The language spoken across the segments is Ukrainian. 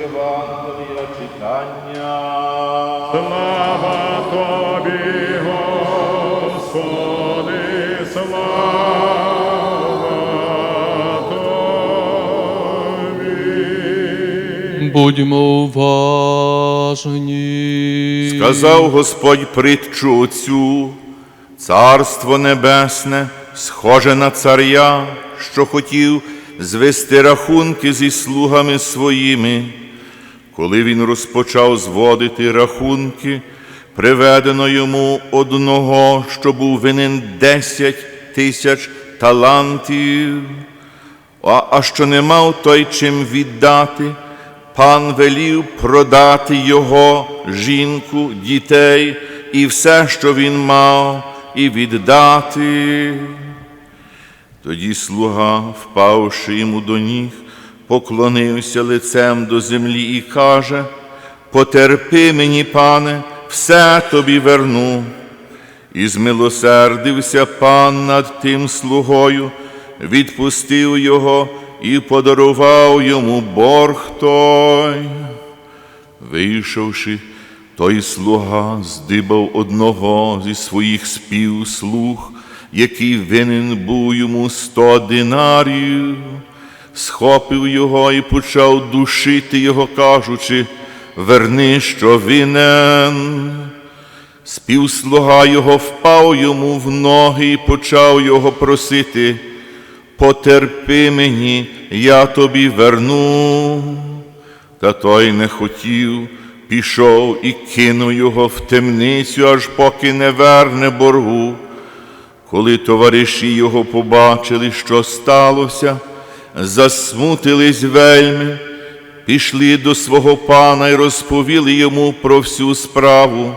Євангелія читання. Слава тобі, Господи, слава тобі. Будьмо уважні. Сказав Господь притчу оцю, Царство Небесне, схоже на царя, що хотів звести рахунки зі слугами своїми. Коли він розпочав зводити рахунки, приведено йому одного, що був винен десять тисяч талантів. А, а що не мав той чим віддати, пан велів продати його, жінку, дітей і все, що він мав, і віддати. Тоді слуга, впавши йому до ніг, поклонився лицем до землі і каже: Потерпи мені, пане, все тобі верну. І змилосердився пан над тим слугою, відпустив його і подарував йому борг той. Вийшовши, той слуга здибав одного зі своїх співслуг, який винен був йому сто динарів, схопив його і почав душити його, кажучи, верни, що винен. Співслуга його впав йому в ноги і почав його просити, потерпи мені, я тобі верну. Та той не хотів, пішов і кинув його в темницю, аж поки не верне боргу. Коли товариші його побачили, що сталося, засмутились вельми, пішли до свого пана і розповіли йому про всю справу.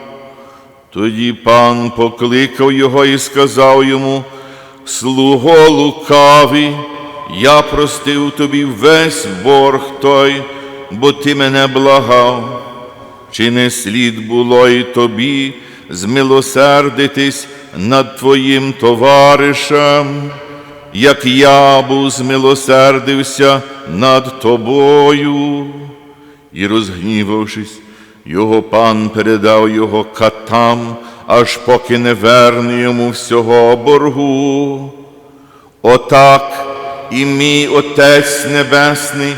Тоді пан покликав його і сказав йому, слуго лукавий, я простив тобі весь борг той, бо ти мене благав. Чи не слід було і тобі змилосердитись над твоїм товаришем, як я був змилосердився над тобою? І розгнівавшись, його пан передав його катам, аж поки не верне йому всього боргу. Отак і мій Отець Небесний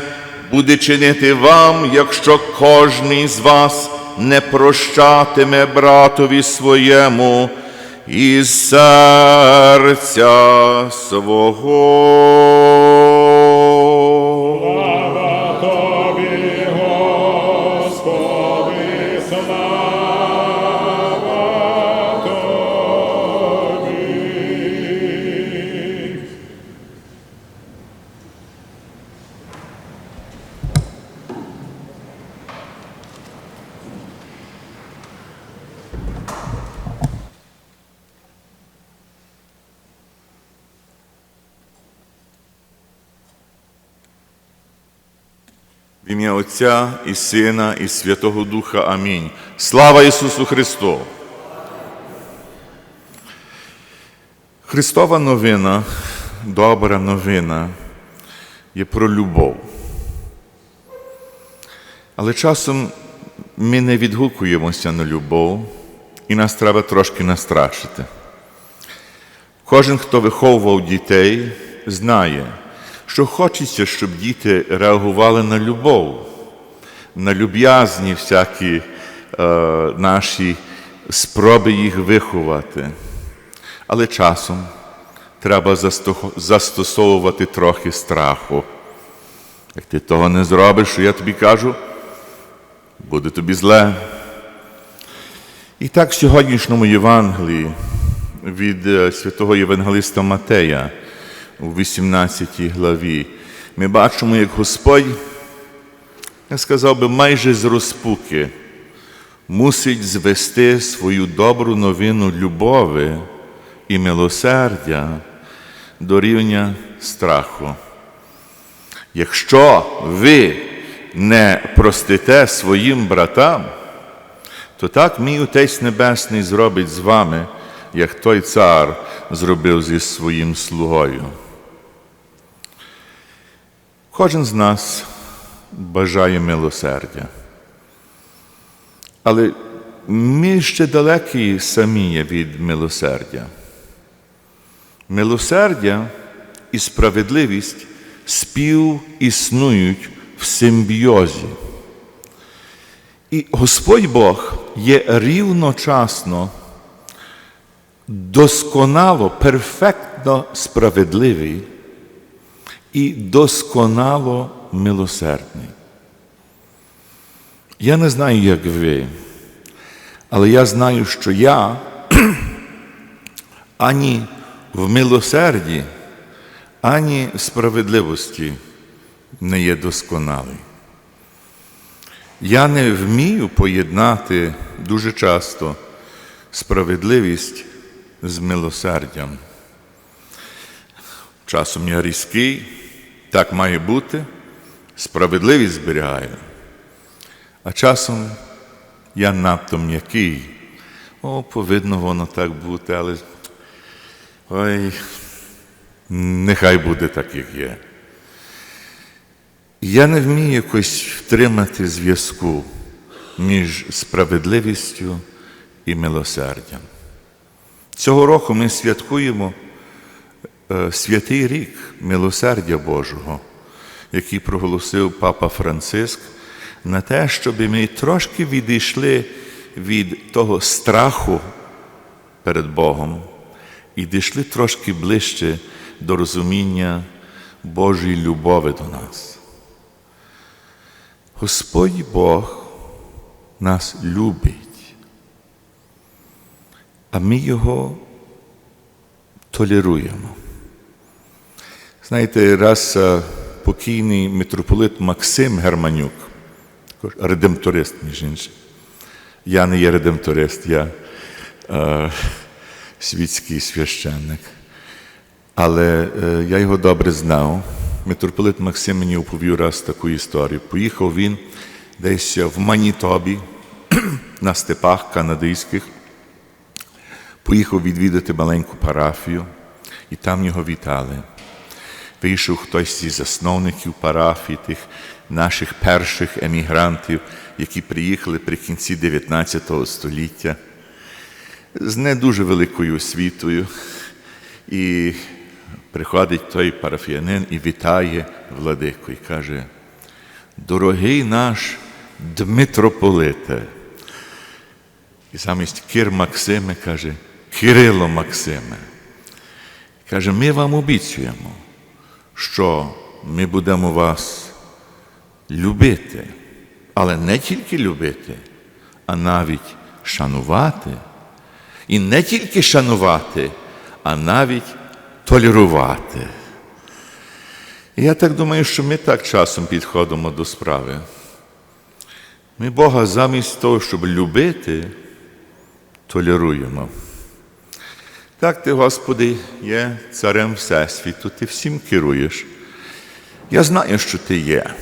буде чинити вам, якщо кожний з вас не прощатиме братові своєму із серця свого. Отця і Сина, і Святого Духа. Амінь. Слава Ісусу Христу! Христова новина, добра новина є про любов. Але часом ми не відгукуємося на любов, і нас треба трошки настрашити. Кожен, хто виховував дітей, знає, що хочеться, щоб діти реагували на любов, на люб'язні всякі е, наші спроби їх виховати. Але часом треба застосовувати трохи страху. Як ти того не зробиш, що я тобі кажу, буде тобі зле. І так в сьогоднішньому Євангелії від е, святого Євангелиста Матея у 18 главі ми бачимо, як Господь, я сказав би, майже з розпуки мусить звести свою добру новину любові і милосердя до рівня страху. Якщо ви не простите своїм братам, то так мій Отець Небесний зробить з вами, як той цар зробив зі своїм слугою. Кожен з нас бажає милосердя. Але ми ще далекі самі від милосердя. Милосердя і справедливість співіснують в симбіозі. І Господь Бог є рівночасно досконало, перфектно справедливий і досконало милосердний. Я не знаю, як ви, але я знаю, що я ані в милосерді, ані в справедливості не є досконалий. Я не вмію поєднати дуже часто справедливість з милосердям. Часом я різкий, так має бути, справедливість зберігаю. А часом я надто м'який. О, повинно воно так бути, але ой, нехай буде так, як є. Я не вмію якось втримати зв'язку між справедливістю і милосердям. Цього року ми святкуємо е, святий рік милосердя Божого, який проголосив Папа Франциск, на те, щоб ми трошки відійшли від того страху перед Богом і дійшли трошки ближче до розуміння Божої любові до нас. Господь Бог нас любить, а ми Його толеруємо. Знаєте, раз е, покійний митрополит Максим Германюк, редемторист, між іншим. Я не є редемторист, я е, світський священник. Але е, я його добре знав. Митрополит Максим мені оповів раз таку історію. Поїхав він десь в Манітобі, на степах канадських, поїхав відвідати маленьку парафію, і там його вітали. Вийшов хтось зі засновників парафії, тих наших перших емігрантів, які приїхали при кінці 19 століття з не дуже великою освітою. І приходить той парафіянин і вітає владику і каже: Дорогий наш Дмитрополите. І замість Кир Максиме каже, Кирило Максиме. Каже, ми вам обіцюємо, що ми будемо вас любити, але не тільки любити, а навіть шанувати. І не тільки шанувати, а навіть толерувати. І я так думаю, що ми так часом підходимо до справи. Ми Бога замість того, щоб любити, толеруємо. Так ти, Господи, є царем Всесвіту, ти всім керуєш. Я знаю, що ти є.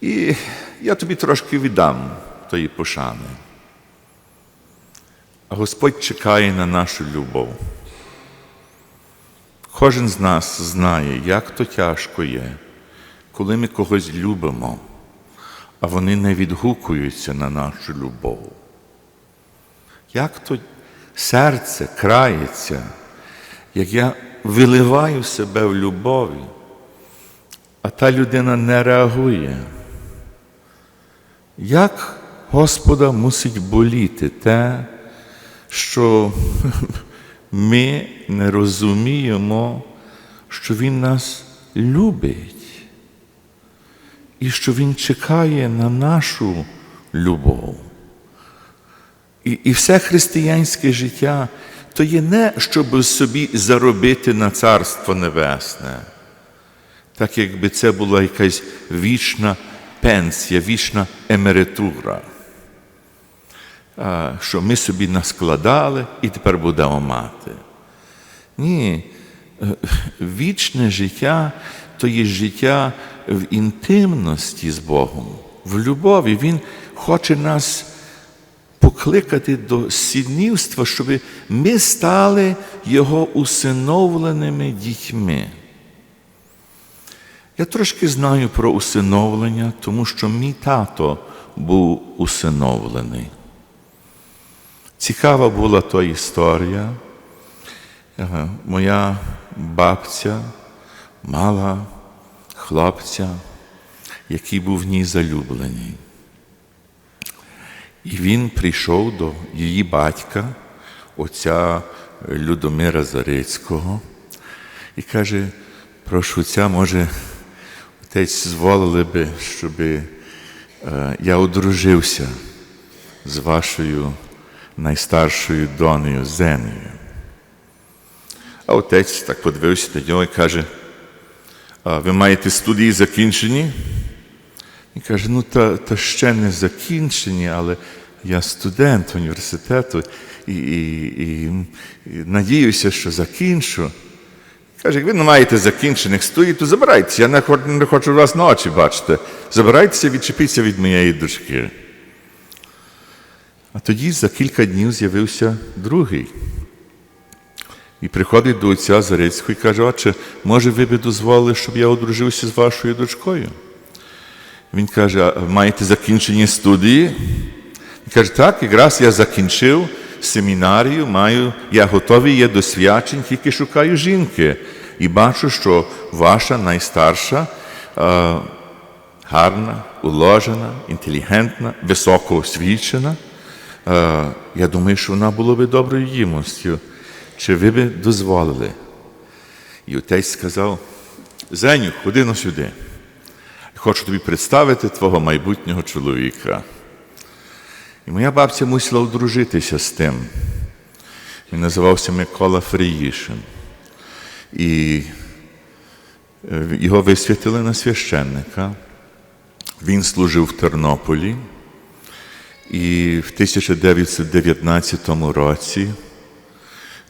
І я тобі трошки віддам тої пошани. А Господь чекає на нашу любов. Кожен з нас знає, як то тяжко є, коли ми когось любимо, а вони не відгукуються на нашу любов. Як то серце крається, як я виливаю себе в любові, а та людина не реагує. Як Господа мусить боліти те, що ми не розуміємо, що Він нас любить і що Він чекає на нашу любов. І, і все християнське життя то є не щоб собі заробити на Царство Небесне, так якби це була якась вічна пенсія, вічна емеритура що ми собі наскладали і тепер будемо мати. Ні, вічне життя то є життя в інтимності з Богом, в любові. Він хоче нас покликати до сіднівства, щоб ми стали Його усиновленими дітьми. Я трошки знаю про усиновлення, тому що мій тато був усиновлений. Цікава була та історія. Моя бабця мала хлопця, який був в ній залюблений. І він прийшов до її батька, отця Людомира Зарицького, і каже, прошу отця, може, отець зволили би, щоб е, я одружився з вашою найстаршою донею Зенею. А отець так подивився на нього і каже, ви маєте студії закінчені? І каже, ну та, та ще не закінчені, але я студент університету і, і, і, і надіюся, що закінчу. Каже, як ви не маєте закінчених студій, то забирайтеся, я не хочу, не хочу вас на очі бачити. Забирайтеся, відчепіться від моєї дочки. А тоді за кілька днів з'явився другий. І приходить до отця Зарицького і каже, отче, може, ви би дозволили, щоб я одружився з вашою дочкою? Він каже, маєте закінчені студії? Він каже, так, якраз я закінчив семінарію, маю, я готовий є до свячень, тільки шукаю жінки. І бачу, що ваша найстарша е, гарна, уложена, інтелігентна, високо освічена. Е, я думаю, що вона була би доброю їмостю. Чи ви би дозволили? І отець сказав: Зеню, ходи на сюди. Хочу тобі представити твого майбутнього чоловіка. І моя бабця мусила одружитися з тим. Він називався Микола Фріїшин. І е, його висвятили на священника. Він служив в Тернополі. І в 1919 році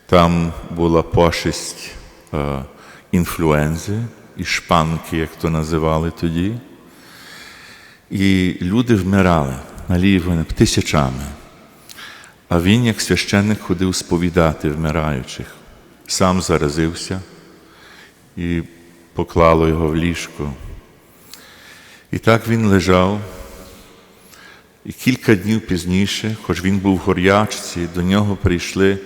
там була пошесть е, інфлюензи і шпанки, як то називали тоді. І люди вмирали наліво тисячами. А він, як священник, ходив сповідати вмираючих, сам заразився і поклало його в ліжко. І так він лежав. І кілька днів пізніше, хоч він був в горячці, до нього прийшли,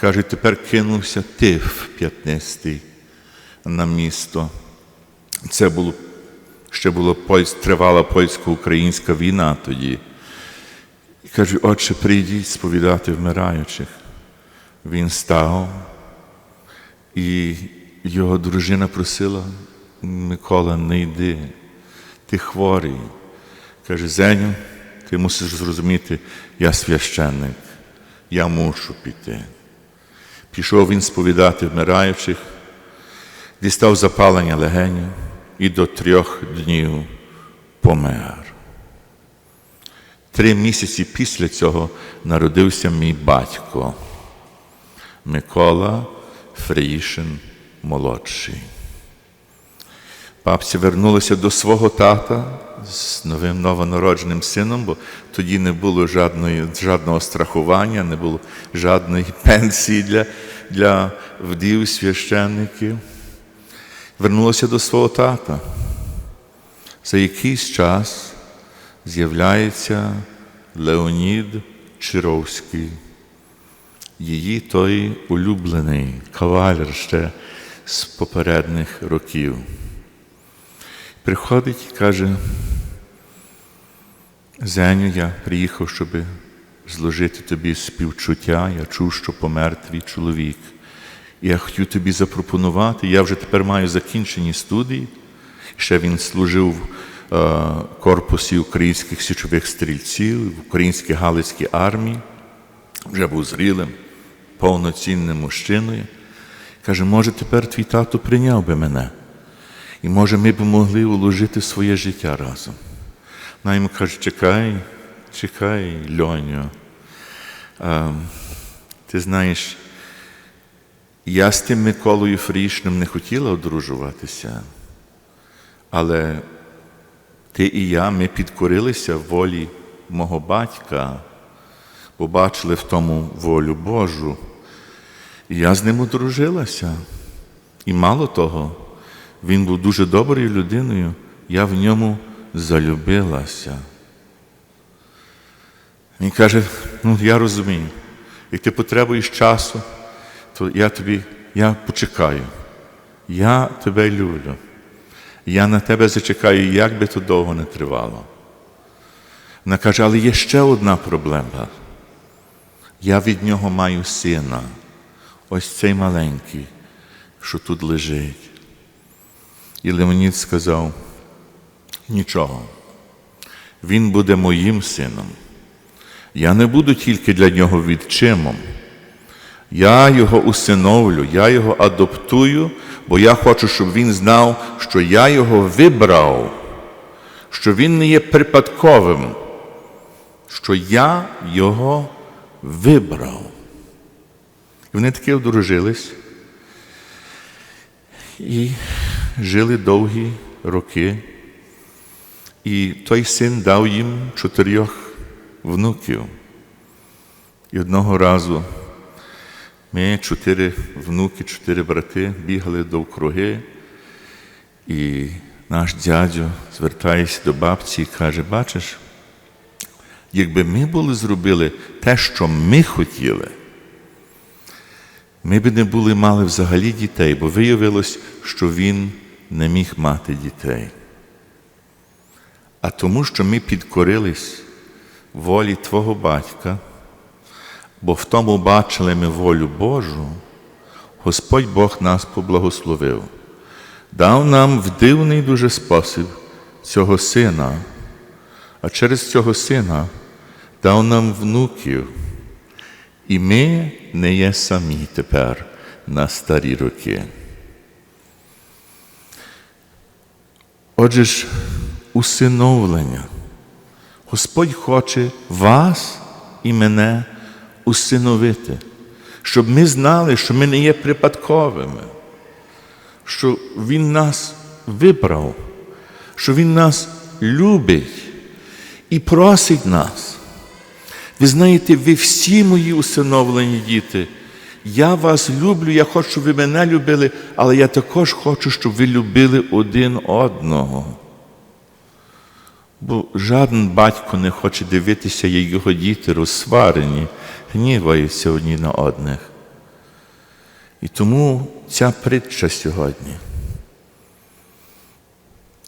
кажуть, тепер кинувся тиф п'ятнистий на місто. Це було, ще була польсь, тривала польсько-українська війна тоді. І кажуть, отче, прийдіть сповідати вмираючих. Він став, і його дружина просила, Микола, не йди, ти хворий. Каже, Зеню, ти мусиш зрозуміти, я священник, я мушу піти. Пішов він сповідати вмираючих, дістав запалення легенів і до трьох днів помер. Три місяці після цього народився мій батько Микола Фреїшин молодший. Бабця вернулася до свого тата з новим новонародженим сином, бо тоді не було жодної, жодного страхування, не було жодної пенсії для, для вдів священників. Вернулася до свого тата. За якийсь час з'являється Леонід Чировський, її той улюблений кавалер ще з попередніх років. Приходить і каже, Зеню, я приїхав, щоб зложити тобі співчуття. Я чув, що помер твій чоловік. Я хотів тобі запропонувати. Я вже тепер маю закінчені студії. Ще він служив в е, корпусі українських січових стрільців, в українській Галицькій армії, вже був зрілим, повноцінним мужчиною. Каже, може, тепер твій тато прийняв би мене. І може ми б могли уложити своє життя разом. Вона йому каже, чекай, чекай, Льоню. А, ти знаєш, я з тим Миколою Фрішним не хотіла одружуватися, але ти і я ми підкорилися волі мого батька, побачили в тому волю Божу. І я з ним одружилася. І мало того, Він був дуже доброю людиною, я в ньому залюбилася. Він каже: ну я розумію, як ти потребуєш часу, то я тобі, я почекаю. Я тебе люблю. Я на тебе зачекаю, як би то довго не тривало. Вона каже, але є ще одна проблема. Я від нього маю сина, ось цей маленький, що тут лежить. І Леонід сказав, нічого, він буде моїм сином. Я не буду тільки для нього відчимом. Я його усиновлю, я його адаптую, бо я хочу, щоб він знав, що я його вибрав, що він не є припадковим, що я його вибрав. І вони таки одружились і жили довгі роки. І той син дав їм чотирьох внуків. І одного разу ми, чотири внуки, чотири брати, бігали довкруги, і наш дядю звертається до бабці і каже: бачиш, якби ми були зробили те, що ми хотіли, ми б не були мали взагалі дітей, бо виявилось, що він не міг мати дітей. А тому, що ми підкорились волі Твого батька, бо в тому бачили ми волю Божу, Господь Бог нас поблагословив, дав нам в дивний дуже спосіб цього сина, а через цього сина дав нам внуків. І ми не є самі тепер на старі роки. Отже ж, усиновлення. Господь хоче вас і мене усиновити, щоб ми знали, що ми не є припадковими, що Він нас вибрав, що Він нас любить і просить нас. Ви знаєте, ви всі мої усиновлені діти. Я вас люблю, я хочу, щоб ви мене любили, але я також хочу, щоб ви любили один одного. Бо жоден батько не хоче дивитися, як його діти розсварені, гніваються одні на одних. І тому ця притча сьогодні.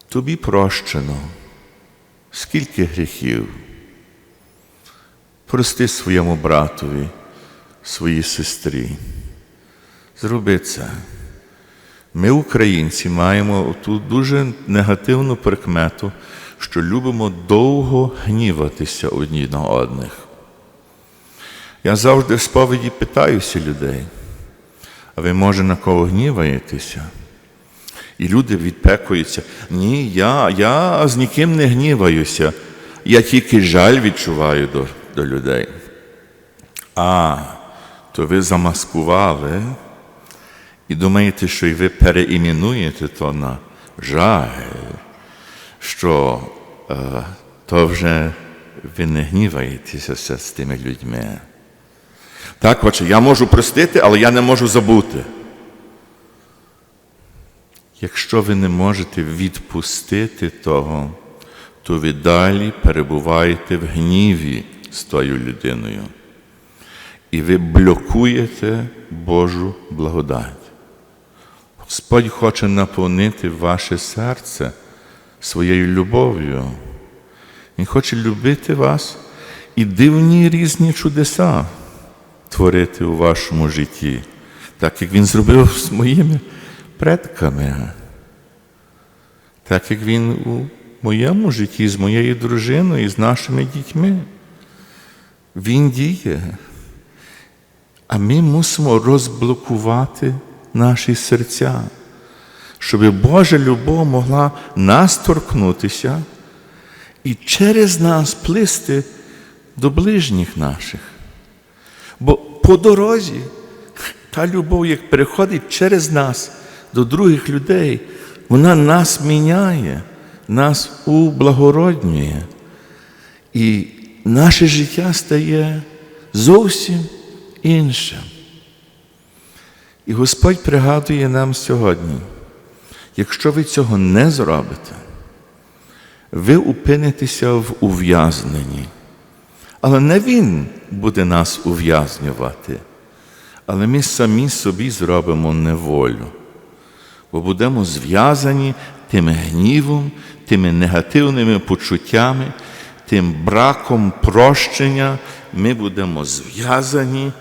Тобі прощено, скільки гріхів. Прости своєму братові, своїй сестрі. Зроби це. Ми, українці, маємо ту дуже негативну прикмету, що любимо довго гніватися одні на одних. Я завжди в сповіді питаюся людей, а ви, може, на кого гніваєтеся? І люди відпекуються. Ні, я, я з ніким не гніваюся, я тільки жаль відчуваю до, до людей. А, то ви замаскували і думаєте, що і ви переіменуєте то на жаль, що е, то вже ви не гніваєтеся з тими людьми. Так, отже, я можу простити, але я не можу забути. Якщо ви не можете відпустити того, то ви далі перебуваєте в гніві з тою людиною. І ви блокуєте Божу благодать. Господь хоче наповнити ваше серце своєю любов'ю. Він хоче любити вас і дивні різні чудеса творити у вашому житті, так як Він зробив з моїми предками, так як Він у моєму житті, з моєю дружиною, з нашими дітьми. Він діє. А ми мусимо розблокувати наші серця, щоб Божа любов могла нас торкнутися і через нас плисти до ближніх наших. Бо по дорозі та любов, як переходить через нас до других людей, вона нас міняє, нас ублагороднює. І наше життя стає зовсім іншим. І Господь пригадує нам сьогодні, Якщо ви цього не зробите, ви упинитеся в ув'язненні. Але не Він буде нас ув'язнювати, але ми самі собі зробимо неволю, бо будемо зв'язані тим гнівом, тими негативними почуттями, тим браком прощення, ми будемо зв'язані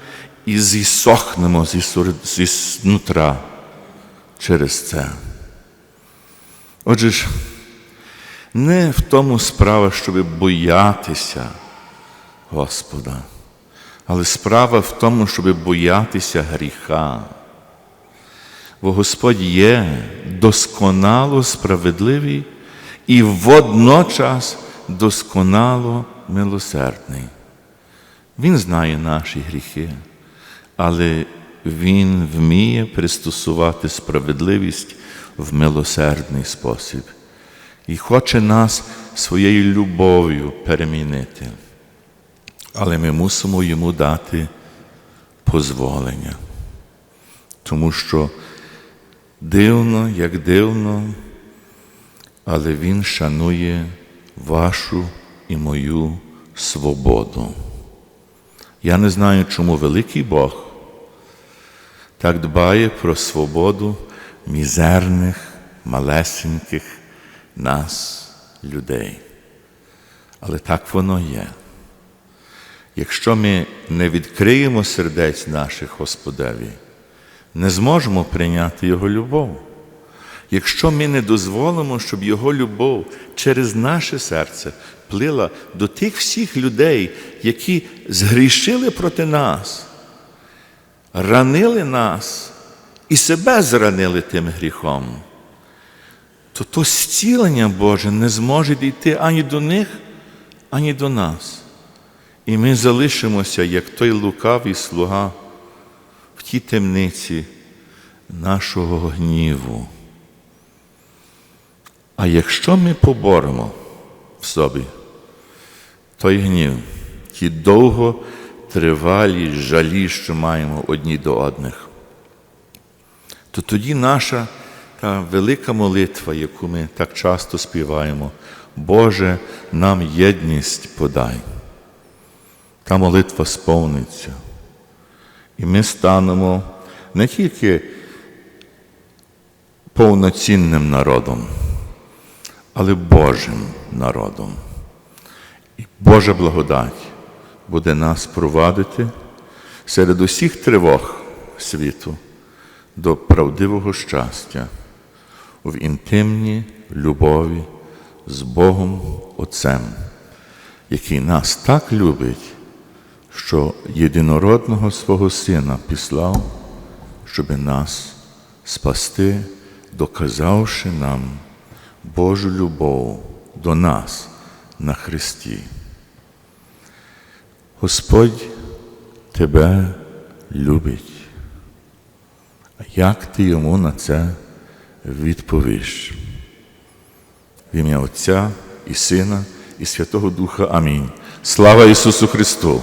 і зісохнемо зі, сур- через це. Отже ж, не в тому справа, щоб боятися Господа, але справа в тому, щоб боятися гріха. Бо Господь є досконало справедливий і водночас досконало милосердний. Він знає наші гріхи, але Він вміє пристосувати справедливість в милосердний спосіб і хоче нас своєю любов'ю перемінити. Але ми мусимо йому дати дозволення. Тому що дивно, як дивно, але Він шанує вашу і мою свободу. Я не знаю, чому великий Бог так дбає про свободу мізерних, малесеньких нас, людей. Але так воно є. Якщо ми не відкриємо сердець наших Господеві, не зможемо прийняти Його любов. Якщо ми не дозволимо, щоб Його любов через наше серце плила до тих всіх людей, які згрішили проти нас, ранили нас і себе зранили тим гріхом, то то зцілення Боже не зможе дійти ані до них, ані до нас. І ми залишимося, як той лукавий слуга в тій темниці нашого гніву. А якщо ми поборемо в собі той гнів, ті довго тривалі жалі, що маємо одні до одних, то тоді наша та велика молитва, яку ми так часто співаємо, Боже, нам єдність подай. Та молитва сповниться. І ми станемо не тільки повноцінним народом, але Божим народом. І Божа благодать буде нас провадити серед усіх тривог світу до правдивого щастя в інтимній любові з Богом Отцем, який нас так любить, що єдинородного свого Сина післав, щоби нас спасти, доказавши нам Божу любов до нас на Христі. Господь тебе любить. Як ти йому на це відповіш? В ім'я Отця і Сина, і Святого Духа. Амінь. Слава Ісусу Христу!